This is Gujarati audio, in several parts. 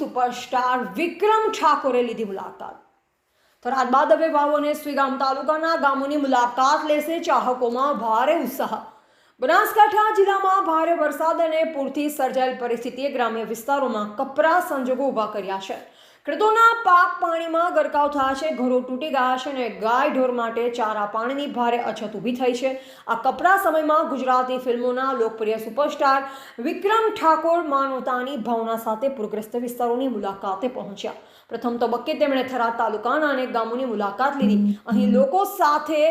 સુપરસ્ટાર વિક્રમ ઠાકોરે લીધી મુલાકાત. થરાદ બાદ હવે ભાવોને સ્વીગામ તાલુકાના ગામોની મુલાકાત લેશે ચાહકોમાં ભારે ઉત્સાહ. બનાસકાંઠા જિલ્લામાં ભારે વરસાદ અને પૂરથી સર્જાયેલ પરિસ્થિતિએ ગ્રામ્ય વિસ્તારોમાં કપરા સંજોગો ઊભા કર્યા છે. ખેડૂતોના પાક પાણીમાં ગરકાવ થયા છે, ઘરો તૂટી ગયા છે અને ગાય ઢોર માટે ચારા પાણીની ભારે અછત ઊભી થઈ છે. આ કપરા સમયમાં ગુજરાતી ફિલ્મોના લોકપ્રિય સુપરસ્ટાર વિક્રમ ઠાકોર માનવતાની ભાવના સાથે પૂરગ્રસ્ત વિસ્તારોની મુલાકાતે પહોંચ્યા. પ્રથમ તબક્કે તેમણે થરાદ તાલુકાના અનેક ગામોની મુલાકાત લીધી. અહીં લોકો સાથે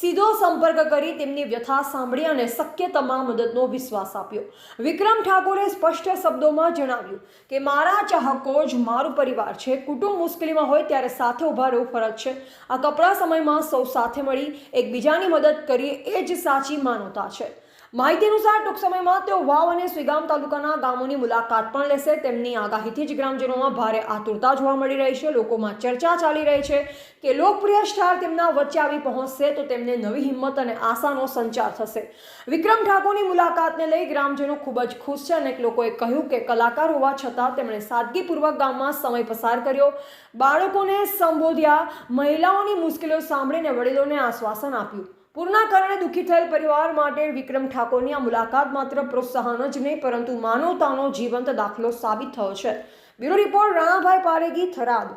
સીધો સંપર્ક કરી તેમની વ્યથા સાંભળી અને શક્ય તમામ મદદનો વિશ્વાસ આપ્યો. વિક્રમ ઠાકોરે સ્પષ્ટ શબ્દોમાં જણાવ્યું કે, મારા ચાહકો જ મારું પરિવાર છે કુટુંબ મુશ્કેલીમાં હોય ત્યારે સાથે ઊભા રહેવું ફરજ છે. આ કપરા સમયમાં સૌ સાથે મળી એકબીજાની મદદ કરીએ એ જ સાચી માનવતા છે. માહિતી અનુસાર, ટૂંક સમયમાં તેઓ વાવ અને સ્વીગામ તાલુકાના ગામોની મુલાકાત પણ લેશે. તેમની આગાહીથી જ ગ્રામજનોમાં ભારે આતુરતા જોવા મળી રહી છે. લોકોમાં ચર્ચા ચાલી રહી છે કે લોકપ્રિય સ્ટાર તેમના વચ્ચે આવી પહોંચશે તો તેમને નવી હિંમત અને આશાનો સંચાર થશે. વિક્રમ ઠાકોરની મુલાકાતને લઈ ગ્રામજનો ખૂબ જ ખુશ છે અનેક લોકોએ કહ્યું કે કલાકાર હોવા છતાં તેમણે સાદગીપૂર્વક ગામમાં સમય પસાર કર્યો. બાળકોને સંબોધ્યા, મહિલાઓની મુશ્કેલીઓ સાંભળીને વડીલોને આશ્વાસન આપ્યું. પૂરના કારણે દુઃખી થયેલ પરિવાર માટે વિક્રમ ઠાકોરની આ મુલાકાત માત્ર પ્રોત્સાહન જ નહીં, પરંતુ માનવતાનો જીવંત દાખલો સાબિત થયો છે. Bureau report, Ranabhai Paregi, Tharad.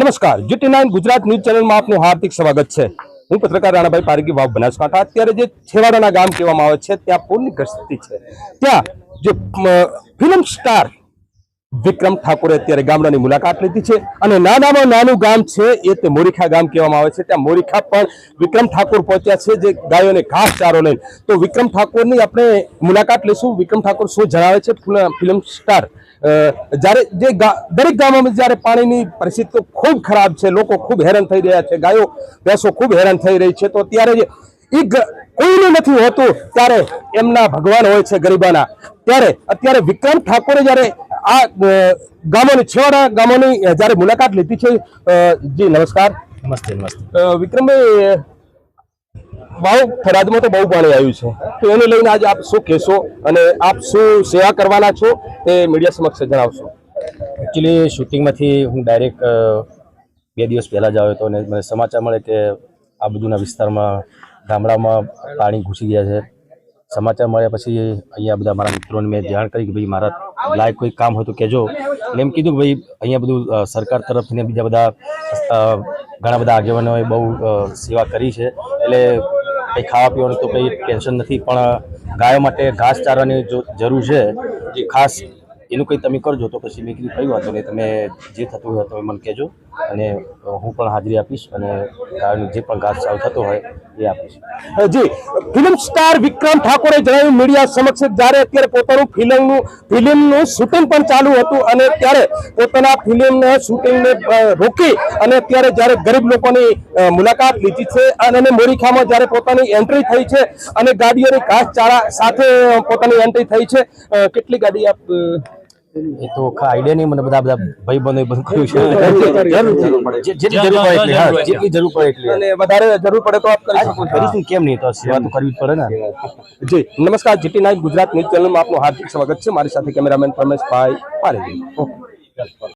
નમસ્કાર. જીટી નાઇન ગુજરાત ન્યૂઝ ચેનલમાં આપનું હાર્દિક સ્વાગત છે. હું પત્રકાર રાણાભાઈ પારગી, વાવ બનાસકાંઠા. અત્યારે જે છેવાડાના ગામ કહેવામાં આવે છે, ત્યાં પૂરની ગસ્તી છે. ત્યાં જે ફિલ્મ સ્ટાર વિક્રમ ઠાકોરે અત્યારે ગામડાની મુલાકાત લીધી છે અને નાનામાં નાનું ગામ છે એ તે મોરીખા ગામ કહેવામાં આવે છે. ત્યાં મોરીખા પણ વિક્રમ ઠાકોર પહોંચ્યા છે જે ગાયોને ઘાસ ચારો લઈને. તો વિક્રમ ઠાકોરની આપણે મુલાકાત લઈશું. વિક્રમ ઠાકોર શું જણાવે છે? Film- star. જ્યારે જે દરેક ગામોમાં જ્યારે પાણીની પરિસ્થિતિ ખૂબ ખરાબ છે. લોકો ખૂબ હેરાન થઈ રહ્યા છે. ગાયો, ભેંસો ખૂબ હેરાન થઈ રહી છે. તો ત્યારે ગ- કોઈને નથી હોતું ત્યારે એમના ભગવાન હોય છે ગરીબાના. ત્યારે અત્યારે વિક્રમ ઠાકોરે જ્યારે આ ગામોની છેવાડા ગામોની જ્યારે મુલાકાત લીધી છે જી નમસ્કાર. નમસ્તે નમસ્તે. વિક્રમભાઈ વાવ થરાદમાં તો બહુ પાણી આવ્યું છે. તો એને લઈને આજે આપ શું કહેશો અને આપ શું સેવા કરવાના છો તે મીડિયા સમક્ષ જણાવશો. એકચ્યુઅલી શૂટિંગમાંથી હું ડાયરેક્ટ બે દિવસ પહેલાં જ આવ્યો હતો અને મને સમાચાર મળે કે આ બધુંના વિસ્તારમાં ગામડામાં પાણી ઘૂસી ગયા છે. સમાચાર મળ્યા પછી અહીંયા બધા મારા મિત્રોને મેં જાણ કરી કે ભાઈ મારા લાયક કોઈ કામ હોય તો કહેજો. એટલે એમ કીધું કે ભાઈ અહીંયા બધું સરકાર તરફથી બીજા બધા ઘણા બધા આગેવાનોએ બહુ સેવા કરી છે. એટલે કંઈ ખાવા પીવાનું તો કંઈ ટેન્શન નથી, પણ ગાયો માટે ઘાસ ચારવાની જો જરૂર છે, જે ખાસ એનું કંઈ તમે કરજો તો પછી મેં કીધું કઈ વાંધો નહીં, તમે જે થતું હોય તમે મને કહેજો. અને હું પણ હાજરી આપીશ અને ગાયોનું જે પણ ઘાસ ચાલુ થતો હોય એ આપીશ. જી. ફિલ્મ સ્ટાર વિક્રમ ઠાકોરે જણાવ્યું, મીડિયા સમક્ષ જ્યારે અત્યારે પોતાનું ફિલ્મનું ફિલ્મનું શૂટિંગ પણ ચાલુ હતું અને ત્યારે પોતાના ફિલ્મને શૂટિંગને રોકી અને અત્યારે જ્યારે ગરીબ લોકોની મુલાકાત લીધી છે અને મોરીખામાં જ્યારે પોતાની એન્ટ્રી થઈ છે અને ગાડીઓની ઘાસ ચારા સાથે પોતાની એન્ટ્રી થઈ છે કેટલી ગાડી આપ એ તો ખા આઈડિયા નહીં મને બધા બધા ભાઈ બંધો બધું કહ્યું છે જે- જેટલી જરૂર પડે એટલી હા જેટલી જરૂર પડે એટલી. અને વધારે જરૂર પડે તો આપ કરી શકો કરીશું કેમ નહીં તો સેવા તો કરવી પડે ને. જી નમસ્કાર જીટી નાઇન ગુજરાત ન્યૂઝ ચેનલમાં આપનું હાર્દિક સ્વાગત છે. મારી સાથે કેમેરામેન રમેશભાઈ પારેજી